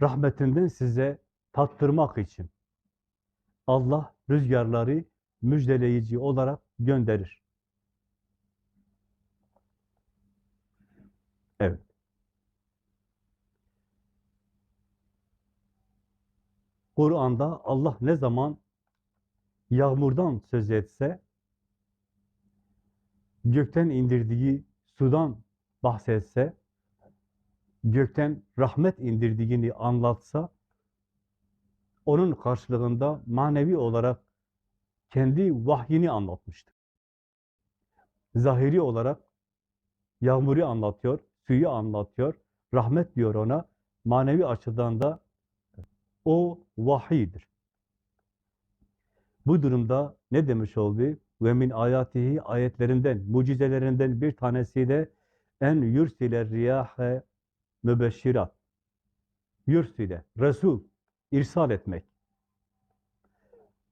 rahmetinden size tattırmak için Allah rüzgarları müjdeleyici olarak gönderir. Evet. Kur'an'da Allah ne zaman yağmurdan söz etse, gökten indirdiği sudan bahsetse, gökten rahmet indirdiğini anlatsa, onun karşılığında manevi olarak kendi vahyini anlatmıştır. Zahiri olarak yağmuru anlatıyor, suyu anlatıyor, rahmet diyor ona. Manevi açıdan da o vahiydir. Bu durumda ne demiş oldu? Ve min ayatihi ayetlerinden, mucizelerinden bir tanesi de en yursile riyahe mübeşşirat. Yursile, Resul, irsal etmek.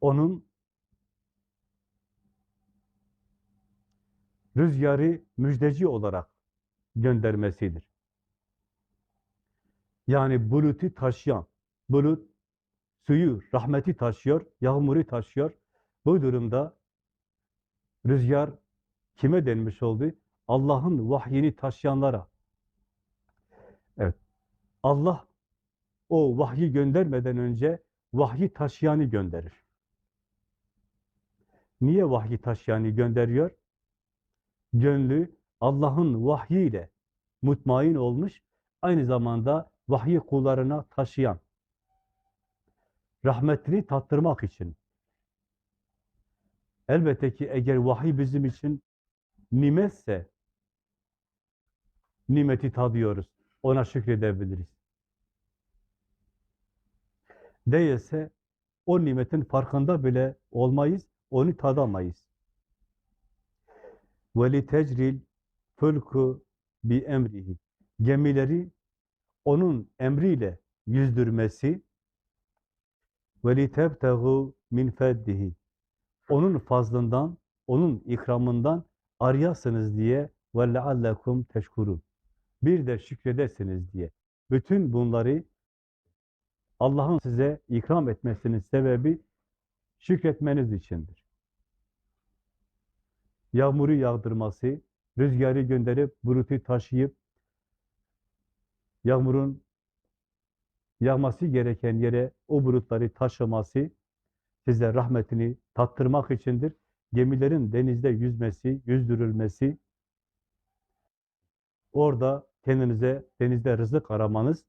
Onun rüzgarı müjdeci olarak göndermesidir. Yani bulutu taşıyan, bulut suyu, rahmeti taşıyor, yağmuru taşıyor. Bu durumda rüzgar kime denmiş oldu? Allah'ın vahyini taşıyanlara. Allah o vahyi göndermeden önce vahyi taşıyanı gönderir. Niye vahyi taşıyanı gönderiyor? Gönlü Allah'ın vahyiyle mutmain olmuş, aynı zamanda vahyi kullarına taşıyan, rahmetini tattırmak için. Elbette ki eğer vahiy bizim için nimetse, nimeti tadıyoruz, ona şükredebiliriz. Değilse o nimetin farkında bile olmayız, onu tadamayız. Veli tecril fülku bi emrihi. Gemileri onun emriyle yüzdürmesi veli tebtegu min feddihi. Onun fazlından, onun ikramından arıyasınız diye ve leallekum teşkurun. Bir de şükredesiniz diye. Bütün bunları Allah'ın size ikram etmesinin sebebi şükretmeniz içindir. Yağmuru yağdırması, rüzgarı gönderip bulutu taşıyıp yağmurun yağması gereken yere o bulutları taşıması size rahmetini tattırmak içindir. Gemilerin denizde yüzmesi, yüzdürülmesi, orada kendinize denizde rızık aramanız,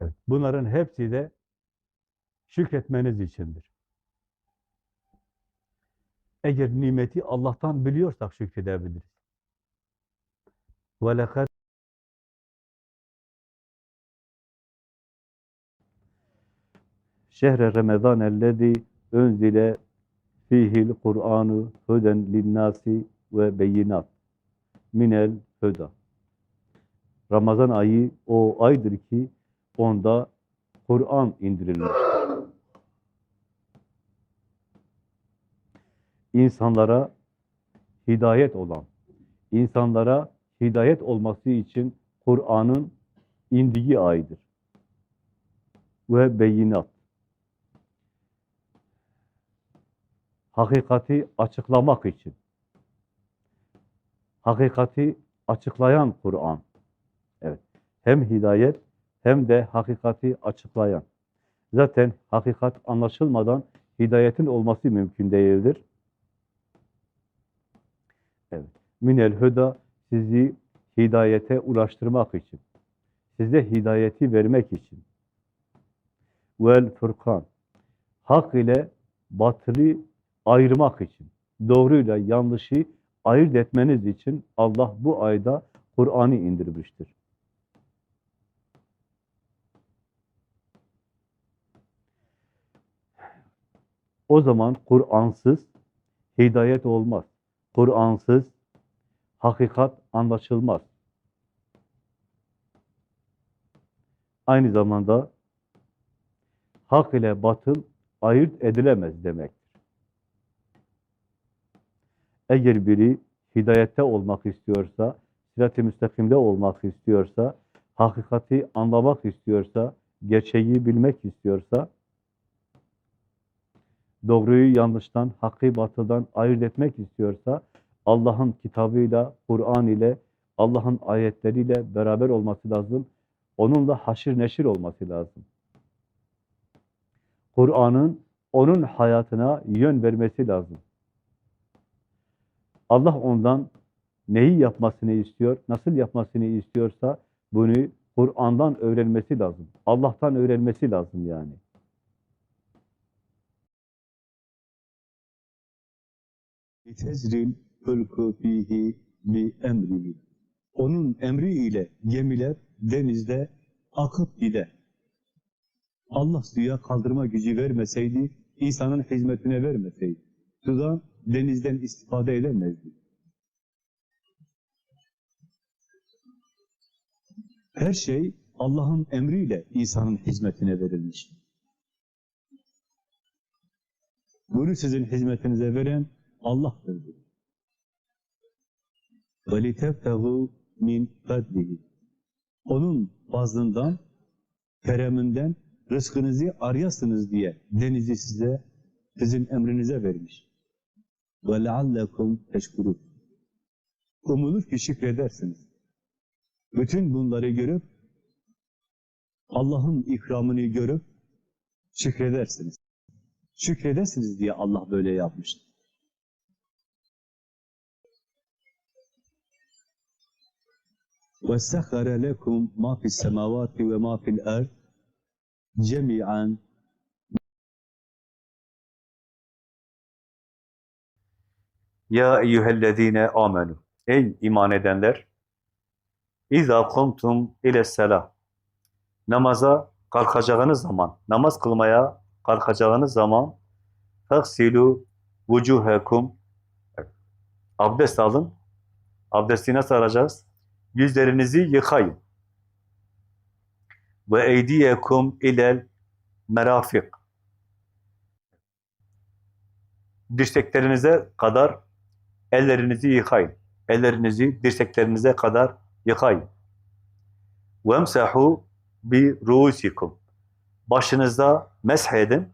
evet, bunların hepsi de şükretmeniz içindir. Eğer nimeti Allah'tan biliyorsak şükredebiliriz. وَلَقَدْ Şehre Ramazan ellezî önzile fihil Kur'anu huden linnâsi ve beyinat minel huda. Ramazan ayı o aydır ki onda Kur'an indirilmiştir. İnsanlara hidayet olan, insanlara hidayet olması için Kur'an'ın indiği aydır. Ve beyinat. hakikati açıklamak için. Hakikati açıklayan Kur'an. Hem hidayet hem de hakikati açıklayan. Zaten hakikat anlaşılmadan hidayetin olması mümkün değildir. Evet. Minel huda sizi hidayete ulaştırmak için. Size hidayeti vermek için. Vel furkan. Hak ile batılı ayırmak için, doğruyla yanlışı ayırt etmeniz için Allah bu ayda Kur'an'ı indirmiştir. O zaman Kur'ansız hidayet olmaz. Kur'ansız hakikat anlaşılmaz. Aynı zamanda hak ile batıl ayırt edilemez demek. Eğer biri hidayette olmak istiyorsa, sirat-i müstakimde olmak istiyorsa, hakikati anlamak istiyorsa, gerçeği bilmek istiyorsa, doğruyu yanlıştan, hakkı batıldan ayırt etmek istiyorsa, Allah'ın kitabıyla, Kur'an ile, Allah'ın ayetleriyle beraber olması lazım. Onunla haşir neşir olması lazım. Kur'an'ın onun hayatına yön vermesi lazım. Allah ondan neyi yapmasını istiyor, nasıl yapmasını istiyorsa bunu Kur'an'dan öğrenmesi lazım. Allah'tan öğrenmesi lazım yani. Tezril fülkü fihi bi emrihi. Onun emri ile gemiler denizde akıp gider. Allah suya kaldırma gücü vermeseydi, insanın hizmetine vermeseydi, sudan denizden istifade edemezdi. Her şey Allah'ın emriyle insanın hizmetine verilmiş. Bunu sizin hizmetinize veren Allah'tır. diyor. وَلِتَبْتَغُوا min فَضْلِهِ Onun fazlından, kereminden rızkınızı arayasınız diye denizi size, sizin emrinize vermiş. وَلَعَلَّكُمْ تَشْكُرُونَ Umulur ki şükredersiniz. Bütün bunları görüp, Allah'ın ikramını görüp, şükredersiniz. Şükredesiniz diye Allah böyle yapmıştır. وَسَخَرَ لَكُمْ مَا فِي السَّمَاوَاتِ وَمَا فِي الْأَرْضِ جَمِيعًا Ya eyyühellezine amenu. Ey iman edenler! İza kumtum ile selah. Namaza kalkacağınız zaman, namaz kılmaya kalkacağınız zaman faksilu vucuhekum abdest alın. Abdesti nasıl alacağız? Yüzlerinizi yıkayın. Ve eydiyekum ilel merafik. Dirseklerinize kadar ellerinizi yıkayın. Ellerinizi dirseklerinize kadar yıkayın. Vemsahu bi ruusikum. Başınıza mesh edin.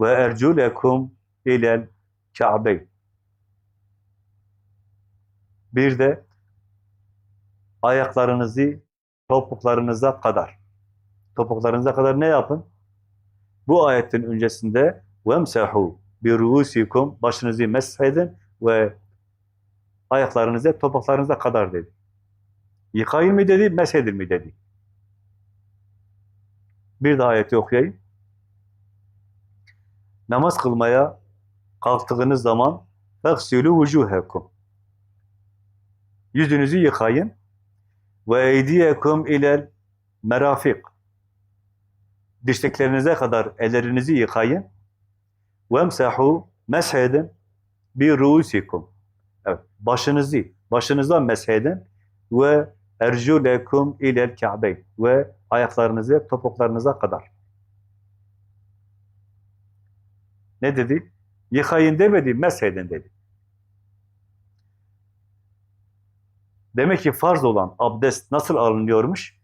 Ve erculekum ilel ka'beyn. Bir de ayaklarınızı topuklarınıza kadar. Topuklarınıza kadar ne yapın? Bu ayetin öncesinde وَمْسَحُوا بِرُؤُسِكُمْ Başınızı mesh edin ve ayaklarınıza, topuklarınıza kadar dedi. Yıkayın mı dedi, mesedin mi dedi. Bir daha ayeti okuyayım. Namaz kılmaya kalktığınız zaman فَغْسِلُوا وُجُوهَكُمْ Yüzünüzü yıkayın. ve eydiyekum ilel merafik. Dişliklerinize kadar ellerinizi yıkayın. Ve Vemsahu meshedin bi ruusikum. Evet, başınızı, başınızdan meshedin ve erculekum ilel ka'beyn ve ayaklarınızı topuklarınıza kadar. Ne dedi? Yıkayın demedi, meshedin dedi. Demek ki farz olan abdest nasıl alınıyormuş?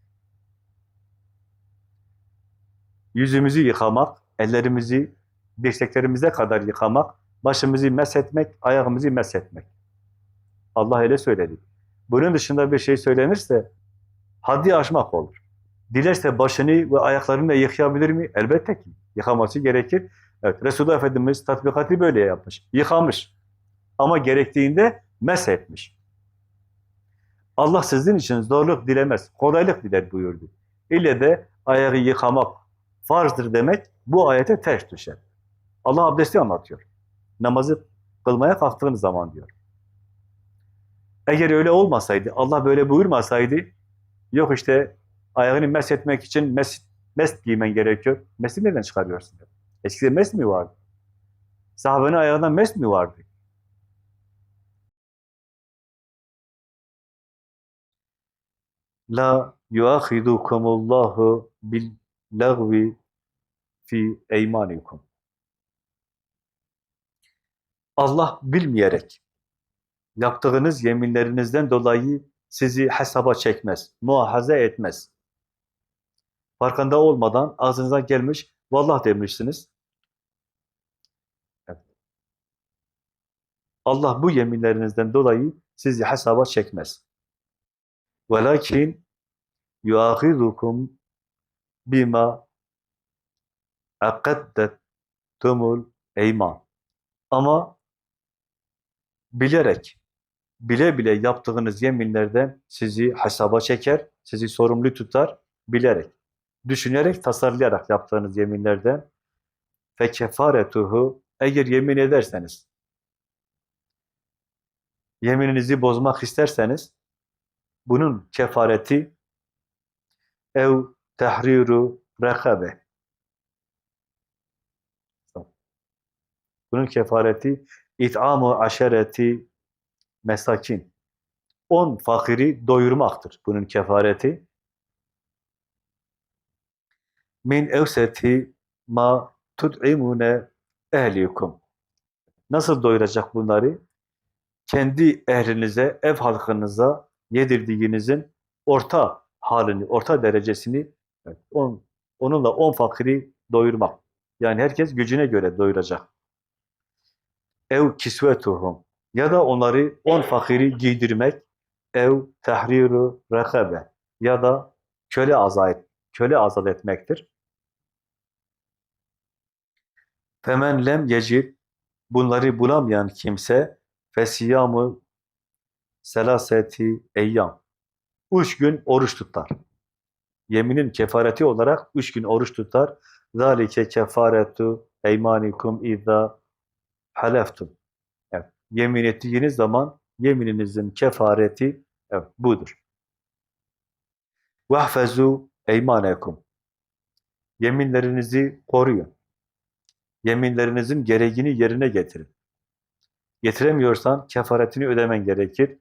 Yüzümüzü yıkamak, ellerimizi dirseklerimize kadar yıkamak, başımızı meshetmek, ayağımızı meshetmek. Allah öyle söyledi. Bunun dışında bir şey söylenirse haddi aşmak olur. Dilerse başını ve ayaklarını da yıkayabilir mi? Elbette ki. Yıkaması gerekir. Evet, Resulullah Efendimiz tatbikatı böyle yapmış. Yıkamış. Ama gerektiğinde meshetmiş. Allah sizin için zorluk dilemez, kolaylık diler buyurdu. İlle de ayağı yıkamak farzdır demek bu ayete ters düşer. Allah abdesti anlatıyor. Namazı kılmaya kalktığınız zaman diyor. Eğer öyle olmasaydı, Allah böyle buyurmasaydı, yok işte ayağını mesh etmek için mes, mest giymen gerekiyor. Mesti nereden çıkarıyorsun? Eskiden mes mi vardı? Sahabenin ayağından mes mi vardı? La yuahidukumullahu bil lagvi fi eymanikum. Allah bilmeyerek yaptığınız yeminlerinizden dolayı sizi hesaba çekmez, muahaze etmez. Farkında olmadan ağzınıza gelmiş, vallah demişsiniz. Evet. Allah bu yeminlerinizden dolayı sizi hesaba çekmez. Velakin yuahidukum bima akaddetumul eyman. Ama bilerek, bile bile yaptığınız yeminlerden sizi hesaba çeker, sizi sorumlu tutar, bilerek, düşünerek, tasarlayarak yaptığınız yeminlerden fekefaretuhu eğer yemin ederseniz, yemininizi bozmak isterseniz, bunun kefareti ev tahriru rekabe. Bunun kefareti it'amu aşereti mesakin. On fakiri doyurmaktır bunun kefareti. Min evseti ma tut'imune ehlikum. Nasıl doyuracak bunları? Kendi ehlinize, ev halkınıza yedirdiğinizin orta halini, orta derecesini on, onunla on fakiri doyurmak. Yani herkes gücüne göre doyuracak. Ev kisvetuhum ya da onları on fakiri giydirmek ev tahriru rekabe ya da köle azat köle azat etmektir. Femen lem yecid bunları bulamayan kimse fesiyamu selaseti eyyam üç gün oruç tutar. Yeminin kefareti olarak üç gün oruç tutar. Zalike kefaretu eymanikum izâ haleftum. Evet, yemin ettiğiniz zaman yemininizin kefareti evet, budur. Vahfezu eymanekum. Yeminlerinizi koruyun. Yeminlerinizin gereğini yerine getirin. Getiremiyorsan kefaretini ödemen gerekir.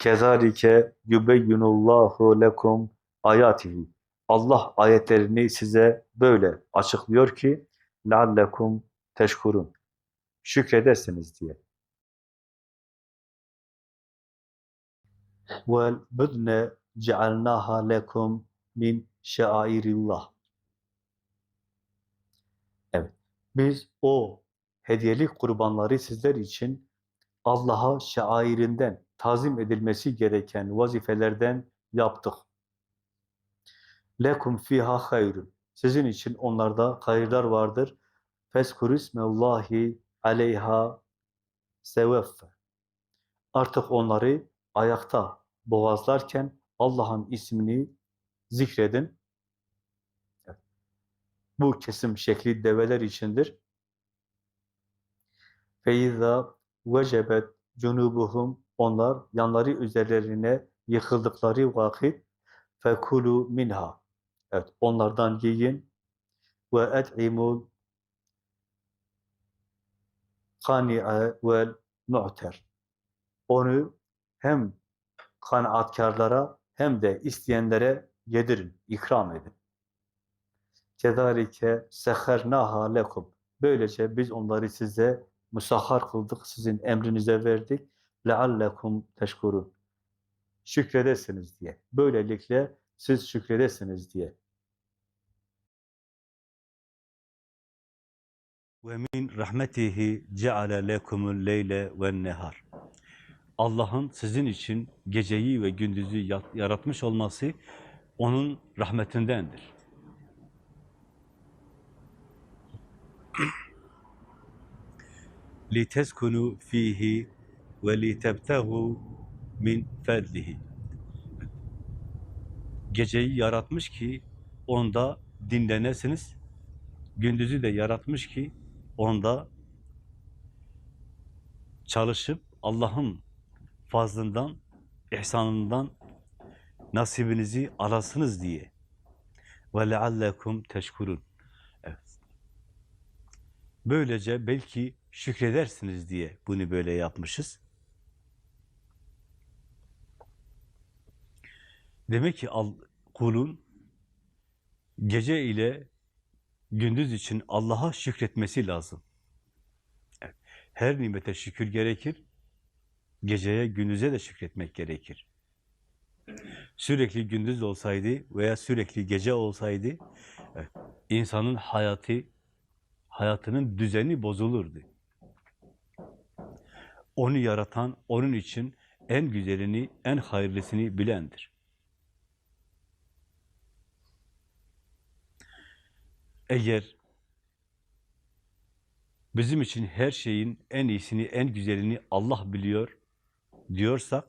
Kezalike yubeyyinullahu lekum ayatihi. Allah ayetlerini size böyle açıklıyor ki leallekum teşkurun. Şükredesiniz diye. Vel budne cealnaha lekum min şairillah. Evet. Biz o hediyelik kurbanları sizler için Allah'a şairinden tazim edilmesi gereken vazifelerden yaptık. Lekum fiha hayrun. Sizin için onlarda hayırlar vardır. Feskuru ismellahi aleyha seveffe. Artık onları ayakta boğazlarken Allah'ın ismini zikredin. Bu kesim şekli develer içindir. Feiza vecebet cunubuhum onlar yanları üzerlerine yıkıldıkları vakit fekulu minha. Evet, onlardan yiyin ve et'imul kani'e vel mu'ter. Onu hem kanaatkarlara hem de isteyenlere yedirin, ikram edin. Kezalike sehernaha lekum. Böylece biz onları size musahhar kıldık, sizin emrinize verdik. leallekum teşkurun. Şükredesiniz diye. Böylelikle siz şükredesiniz diye. Ve min rahmetihi ceale lekumul leyle ve nehar. Allah'ın sizin için geceyi ve gündüzü yat- yaratmış olması onun rahmetindendir. لِتَسْكُنُوا ف۪يهِ ve li tebtehu min fedlihi. Geceyi yaratmış ki onda dinlenesiniz. Gündüzü de yaratmış ki onda çalışıp Allah'ın fazlından, ihsanından nasibinizi alasınız diye. Ve leallekum teşkurun. Evet. Böylece belki şükredersiniz diye bunu böyle yapmışız. Demek ki kulun gece ile gündüz için Allah'a şükretmesi lazım. Her nimete şükür gerekir. Geceye, gündüze de şükretmek gerekir. Sürekli gündüz olsaydı veya sürekli gece olsaydı insanın hayatı, hayatının düzeni bozulurdu. Onu yaratan, onun için en güzelini, en hayırlısını bilendir. Eğer bizim için her şeyin en iyisini, en güzelini Allah biliyor diyorsak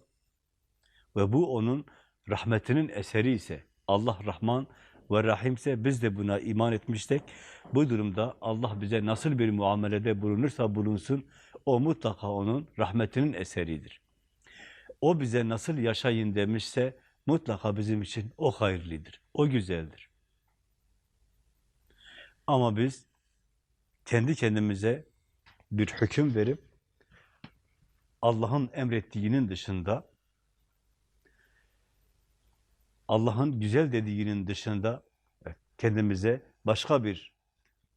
ve bu onun rahmetinin eseri ise, Allah Rahman ve Rahimse biz de buna iman etmiştik. Bu durumda Allah bize nasıl bir muamelede bulunursa bulunsun, o mutlaka onun rahmetinin eseridir. O bize nasıl yaşayın demişse, mutlaka bizim için o hayırlıdır, o güzeldir. Ama biz kendi kendimize bir hüküm verip, Allah'ın emrettiğinin dışında, Allah'ın güzel dediğinin dışında kendimize başka bir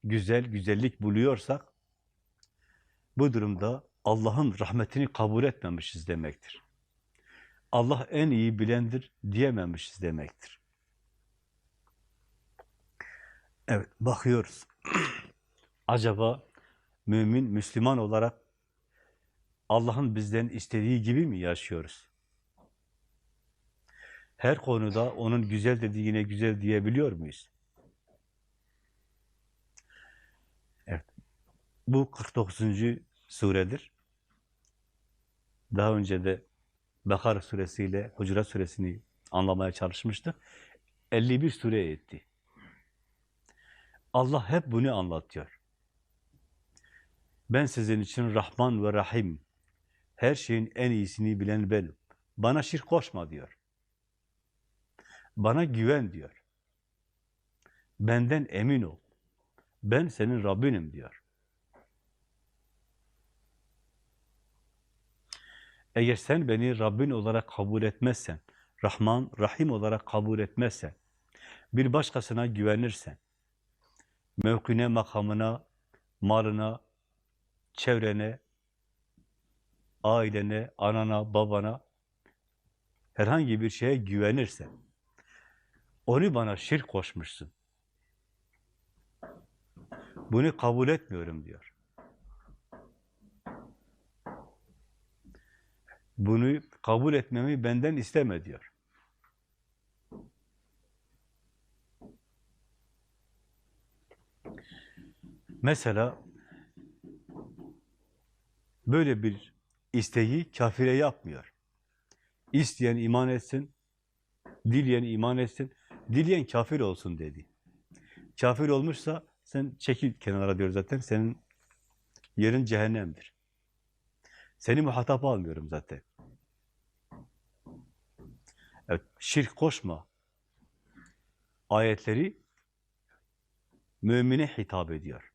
güzel, güzellik buluyorsak, bu durumda Allah'ın rahmetini kabul etmemişiz demektir. Allah en iyi bilendir diyememişiz demektir. Evet, bakıyoruz. Acaba mümin, Müslüman olarak Allah'ın bizden istediği gibi mi yaşıyoruz? Her konuda onun güzel dediğine güzel diyebiliyor muyuz? Evet. Bu 49. suredir. Daha önce de Bekara suresiyle Hucurat suresini anlamaya çalışmıştık. 51 sure etti. Allah hep bunu anlatıyor. Ben sizin için Rahman ve Rahim, her şeyin en iyisini bilen benim. Bana şirk koşma diyor. Bana güven diyor. Benden emin ol. Ben senin Rabbinim diyor. Eğer sen beni Rabbin olarak kabul etmezsen, Rahman, Rahim olarak kabul etmezsen, bir başkasına güvenirsen, mevkine, makamına, malına, çevrene, ailene, anana, babana, herhangi bir şeye güvenirsen, onu bana şirk koşmuşsun. Bunu kabul etmiyorum diyor. Bunu kabul etmemi benden isteme diyor. Mesela böyle bir isteği kafire yapmıyor. İsteyen iman etsin, dileyen iman etsin, dileyen kafir olsun dedi. Kafir olmuşsa sen çekil kenara diyor zaten, senin yerin cehennemdir. Seni muhatap almıyorum zaten. Evet, şirk koşma ayetleri mümine hitap ediyor.